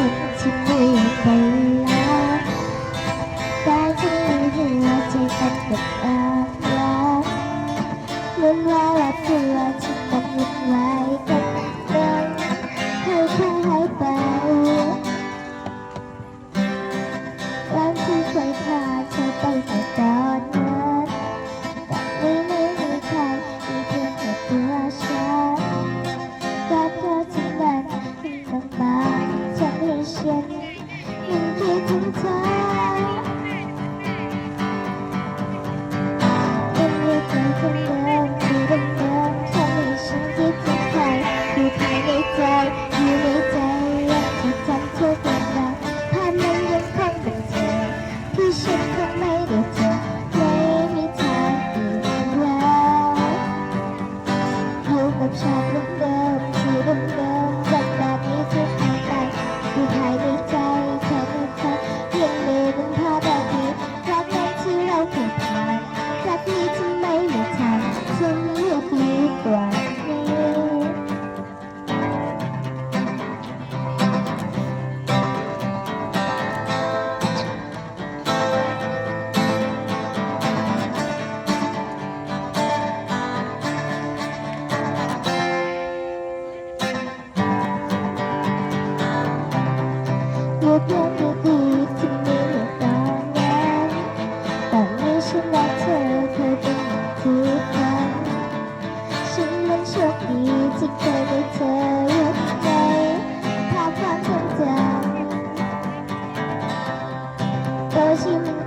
อยู่ท่ามกลางคนที่ไม่เคยลาแต่ฉันมีหัวใจกันกับอาลักล้วนว่าและตัวที่ต้องวุ่นวายกับเรื่องให้เธอหายไปวันที่เคยพาเธอไปแต่ตอน 啊。 แล้รั้นี้ทำไมไม่ทำฉันเลือกดีกว่าเลือก 这感觉这一切